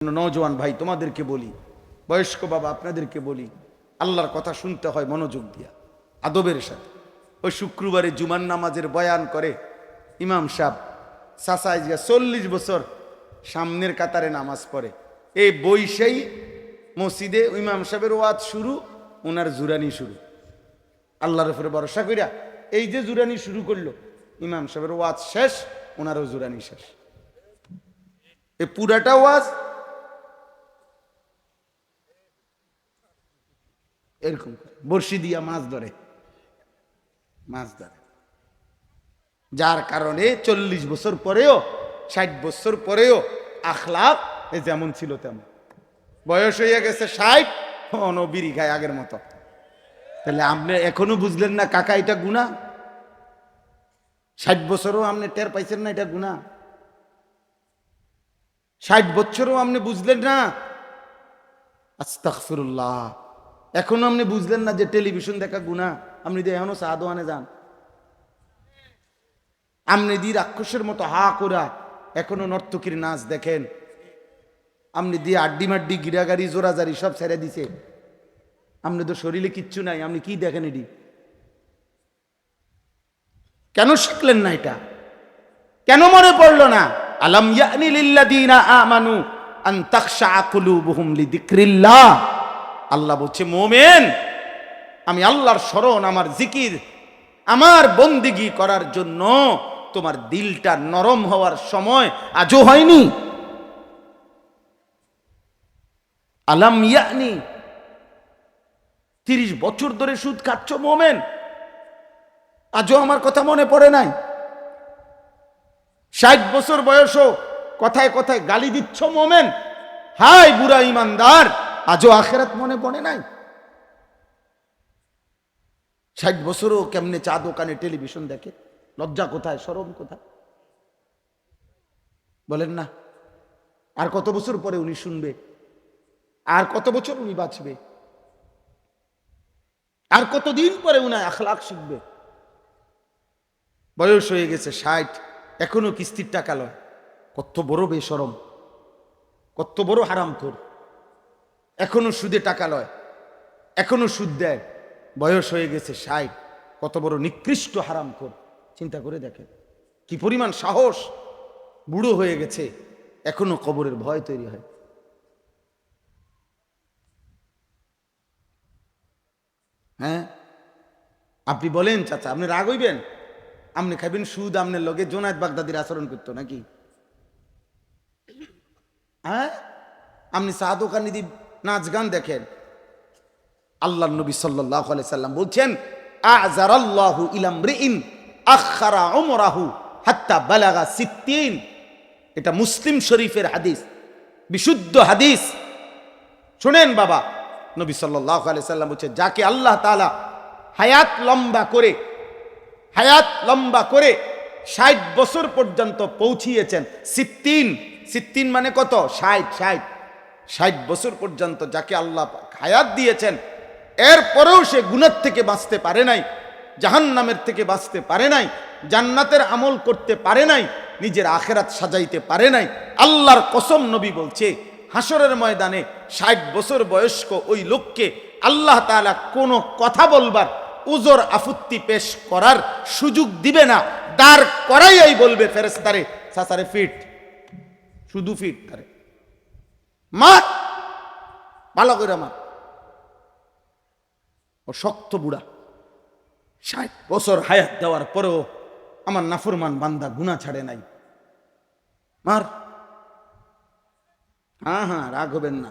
নজওয়ান ভাই, তোমাদেরকে বলি, বয়স্ক বাবা আপনাদেরকে বলি, আল্লাহর কথা শুনতে হয় মনোযোগ দিয়া, আদবের সাথে। ওই শুক্রবারে জুমান নামাজের বয়ান করে ইমাম সাহ সাসাই জিয়া চল্লিশ বছর সামনের কাতারে নামাজ পড়ে। এই বৈশাই মসজিদে ইমাম সাহেবের ওয়াজ শুরু ওনার জুরানি শুরু। আল্লাহর উপরে ভরসা করিয়া এই যে জুরানি শুরু করল, ইমাম সাহেবের ওয়াজ শেষ ওনারও জুরানি শেষ। এই পুরাটা ওয়াজ এরকম। বড়শি দিয়া মাছ ধরে। মাছ ধরে। যার কারণে চল্লিশ বছর পরেও, ষাট বছর পরেও আখলাপ যেমন ছিল তেমন। বয়স হয়ে গেছে ষাট অনবিরি খায় আগের মতো। তাহলে আপনি এখনও বুঝলেন না, কাকা, এটা গুণা ষাট বছরও আপনি টের পাইছেন না, এটা গুণা ষাট বছরও আপনি বুঝলেন না? আস্তাগফিরুল্লাহ। এখনও আপনি বুঝলেন না যে টেলিভিশন দেখা গুণা? আপনি দিয়ে এখনও সাদোয়ানে যান। আপনি দিয়ে রাক্ষসের মতো হা করা এখনও নর্তকীর নাচ দেখেন। আপনি দিয়ে আড্ডি মাড্ডি গিরাগাড়ি জোরাজারি সব ছেড়ে দিছে। আপনি তো শরীরে কিচ্ছু নাই, আপনি কি দেখেন এটি? কেন শিখলেন না এটা? কেন মনে পড়ল না? আলম ইয়ানি লিল্লাযীনা আমানু আন তাখশা কুলুবুহুম লিযিকরিল্লাহ। আল্লাহ বলছে, মোমেন, আমি আল্লাহর স্মরণ, আমার জিকির, আমার বন্দিগি করার জন্য তোমার দিলটা নরম হওয়ার সময় আজও হয়নি। আলাম ইয়ানি, তিরিশ বছর ধরে সুদ খাচ্ছ, মোমেন? আজও আমার কথা মনে পড়ে নাই। ষাট বছর বয়সও কথায় কথায় গালি দিচ্ছ, মোমেন? হাই বুড়া ইমানদার! আজও আখেরাত মনে পড়ে নাই? ষাট বছরও কেমনে চা দোকানে টেলিভিশন দেখে? লজ্জা কোথায়, সরম কোথায়? বলেন না। আর কত বছর পরে উনি শুনবে? আর কত বছর উনি বাঁচবে? আর কতদিন পরে উনি আখলাখ শিখবে? বয়স হয়ে গেছে ষাট, এখনও কিস্তির টাকা লয়। কত বড় বেসরম, কত বড় হারামখোর। এখনও সুদে টাকা লয়, এখনও সুদ দেয়। বয়স হয়ে গেছে ষাট, কত বড় নিকৃষ্ট হারামখোর চিন্তা করে দেখেন, কি পরিমাণ সাহস। বুড়ো হয়ে গেছে, এখনও কবরের ভয় তৈরি হয়। হ্যাঁ? আপনি বলেন, চাচা, আপনি রাগ হইবেন? আপনি খাইবেন সুদ আপনার লগে জোনায়দ বাগদাদির আচরণ করতো নাকি? হ্যাঁ? আপনি চা দোকানি দি নাচ গান দেখেন। আল্লাহ নবী সাল্লাহ সাল্লাম বলছেন আজারাল্লাহু এটা মুসলিম শরীফের হাদিস, বিশুদ্ধ হাদিস। শুনেন বাবা, নবী সাল্লাহ সাল্লাম বলছে, যাকে আল্লাহ তাআলা হায়াত লম্বা করে, হায়াত লম্বা করে ষাট বছর পর্যন্ত পৌঁছিয়েছেন, সিত্তিন। সিত্তিন মানে কত? ষাট ষাট। ষাট বছর পর্যন্ত যাকে আল্লাহ হায়াত দিয়েছেন, এরপরেও সে গুণের থেকে বাঁচতে পারে নাই, জাহান্নামের থেকে বাঁচতে পারে নাই, জান্নাতের আমল করতে পারে নাই, নিজের আখেরাত সাজাইতে পারে নাই। আল্লাহর কসম নবী বলছে হাসরের ময়দানে ষাট বছর বয়স্ক ওই লোককে আল্লাহ তাআলা কোনো কথা বলবার উজোর আফুত্তি পেশ করার সুযোগ দিবে না, দাঁড় করাই বলবে ফেরেস্তারে সাসারে ফিট, শুধু ফিট তারে মার ভালো করে মার ও শক্ত বুড়া। ষাট বছর হায়াত দেওয়ার পরেও আমার নাফরমান বান্দা গুণা ছাড়ে নাই। মার। হ্যাঁ হ্যাঁ রাগ হবেন না।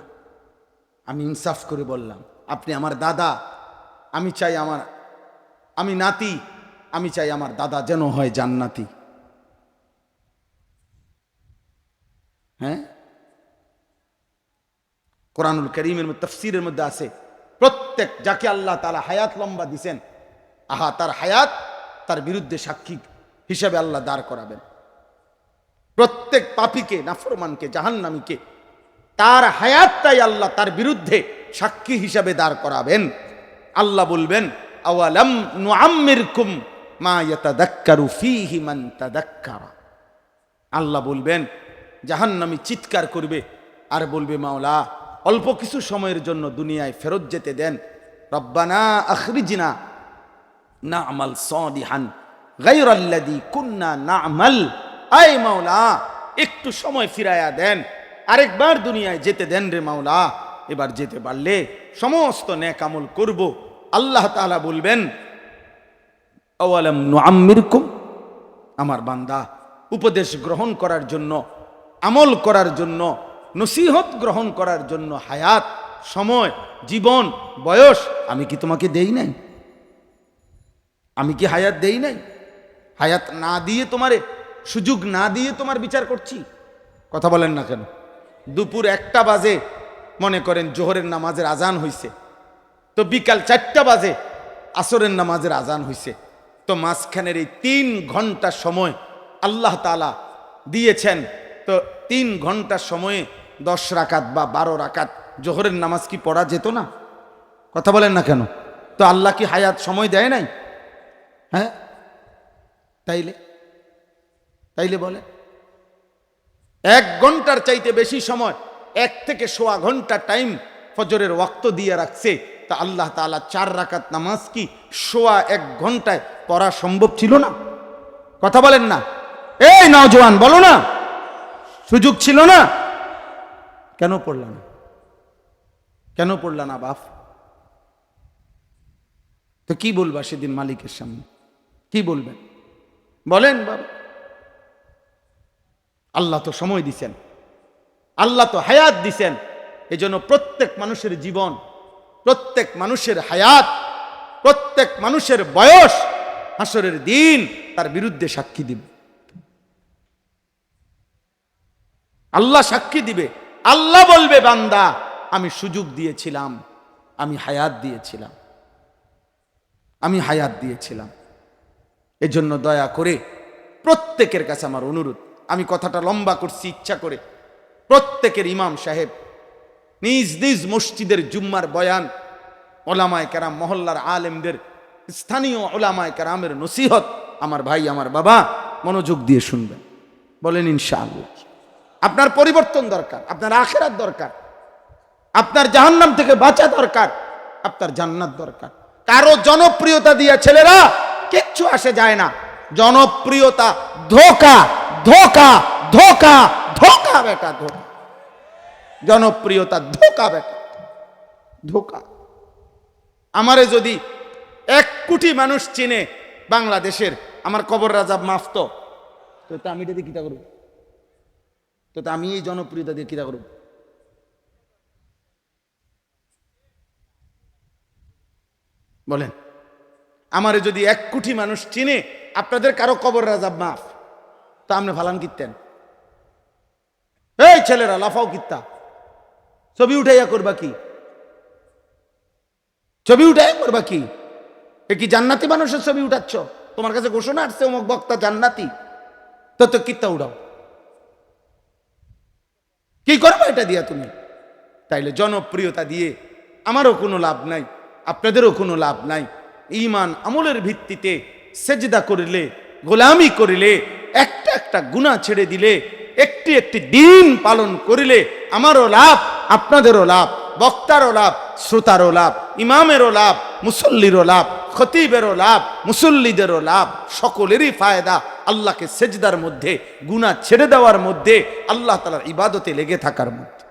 আমি ইনসাফ করে বললাম, আপনি আমার দাদা, আমি চাই আমার, আমি নাতি, আমি চাই আমার দাদা যেন হয় জান্নাতি। হ্যাঁ? কোরআনুল করিমের তফসিরের মধ্যে আছে, প্রত্যেক যাকে আল্লাহ তালা হায়াত লম্বা দিছেন, আহা, তার হায়াত তার বিরুদ্ধে সাক্ষী হিসাবে আল্লাহ দাঁড় করাবেন। প্রত্যেক পাপিকে, নাফরমানকে, জাহান্নামীকে, তার হায়াতটাই আল্লাহ তার বিরুদ্ধে সাক্ষী হিসাবে দাঁড় করাবেন। আল্লাহ বলবেন, আওয়ালাম আল্লাহ বলবেন, জাহান্নামী চিৎকার করবে আর বলবে, মাওলা অল্প কিছু সময়ের জন্য দুনিয়ায় ফেরত যেতে দেন। রব্বানা আখরিজিনা না আমাল সদিহান গাইরাল্লাদি কুন্না না আমাল আয় মাওলা, একটু সময় ফিরায়া দেন। আরেকবার দুনিয়ায় যেতে দেন রে মাওলা। এবার যেতে পারলে সমস্ত ন্যাক আমল করব। আল্লাহ তাআলা বলবেন, আওয়ালাম আমার বান্দা, উপদেশ গ্রহণ করার জন্য, আমল করার জন্য নসিহত গ্রহণ করার জন্য হায়াত, সময়, জীবন, বয়স, আমি কি তোমাকে দেই নাই? আমি কি হায়াত দেই নাই? হায়াত না দিয়ে তোমারে, সুযোগ না দিয়ে তোমার বিচার করছি? কথা বলেন না কেন? দুপুর একটা বাজে, মনে করেন জোহরের নামাজের আজান হইছে। তো বিকাল চারটা বাজে, আসরের নামাজের আজান হইছে। তো মাঝখানের এই তিন ঘণ্টা সময় আল্লাহ তালা দিয়েছেন। তো তিন ঘণ্টা সময়ে দশ রাকাত বা বারো রাকাত জোহরের নামাজ কি পড়া যেত না? কথা বলেন না কেন? তো আল্লাহ কি হায়াত সময় দেয় নাই? হ্যাঁ? তাইলে? তাইলে বলে এক ঘণ্টার চাইতে বেশি সময়, এক থেকে সোয়া ঘণ্টা টাইম ফজরের ওয়াক্ত দিয়ে রাখছে। তা আল্লাহ তাআলা চার রাকাত নামাজ কি সোয়া এক ঘন্টায় পড়া সম্ভব ছিল না? কথা বলেন না। এই নওজোয়ান, বলো না। সুযোগ ছিল না? কেন পড়ল না? কেন পড়ল না বাপ? তো কি বলবা সেদিন মালিকের সামনে? কি বলবেন? বলেন বাবা আল্লাহ তো সময় দিছেন। আল্লাহ তো হায়াত দিছেন। এজন্য প্রত্যেক মানুষের জীবন, প্রত্যেক মানুষের হায়াত, প্রত্যেক মানুষের বয়স হাসরের দিন তার বিরুদ্ধে সাক্ষী দিবে। আল্লাহ সাক্ষী দিবে। আল্লাহ বলবে, বান্দা, আমি সুযোগ দিয়েছিলাম, আমি হায়াত দিয়েছিলাম, আমি হায়াত দিয়েছিলাম। এজন্য দয়া করে প্রত্যেকের কাছে আমার অনুরোধ। আমি কথাটা লম্বা করছি, ইচ্ছা করে। প্রত্যেকের ইমাম সাহেব নিজ নিজ মসজিদের জুম্মার বয়ান ওলামায় কেরাম, মহল্লার আলেমদের, স্থানীয় ওলামায় কেরামের নসিহত আমার ভাই, আমার বাবা মনোযোগ দিয়ে শুনবেন। বলেন ইনশাআল্লাহ। আপনার পরিবর্তন দরকার, আপনার আখেরাত দরকার, আপনার জাহান্নাম থেকে বাঁচা দরকার, আপনার জান্নাত দরকার। কারও জনপ্রিয়তা দিয়া ছেলেরা কিচ্ছু আসে যায় না। জনপ্রিয়তা ধোকা ধোকা ধোকা ধোকা বেটা, ধোকা। জনপ্রিয়তা ধোকা বেটা, ধোকা। আমারে যদি এক কোটি মানুষ চিনে বাংলাদেশের, আমার কবর রাজা মাফত তো আমি দিয়ে কিতা করব? তো আমি এই জনপ্রিয়তা দিয়ে কিতা করব? বলেন, আমারে যদি এক কোটি মানুষ চিনে, আপনাদের কারও কবর রাজা মাফ। তা আপনি ফালান কিনতেন এই ছেলেরা, লাফাও কিত্তা। ছবি উঠাইয়া করবা কি? ছবি উঠাইয়া করবা কি? এ কি জান্নাতি মানুষের ছবি উঠাচ্ছ? তোমার কাছে ঘোষণা আসছে, অমুক বক্তা জান্নাতি। তো তো কিত্তা উঠাও কি করব এটা দিয়া তুমি? তাইলে জনপ্রিয়তা দিয়ে আমারও কোনো লাভ নাই, আপনাদেরও কোনো লাভ নাই। ইমান আমলের ভিত্তিতে সেজদা করিলে, গোলামি করিলে, একটা একটা গুণা ছেড়ে দিলে, একটি একটি দিন পালন করিলে আমারও লাভ, আপনাদেরও লাভ। বক্তারও লাভ, শ্রোতারও লাভ, ইমামেরও লাভ, মুসল্লিরও লাভ, খতিবেরও লাভ, মুসল্লিদেরও লাভ। সকলেরই ফায়দা আল্লাহকে সেজদার মধ্যে গুণা ছেড়ে দেওয়ার মধ্যে, আল্লাহ তালার ইবাদতে লেগে থাকার মধ্যে।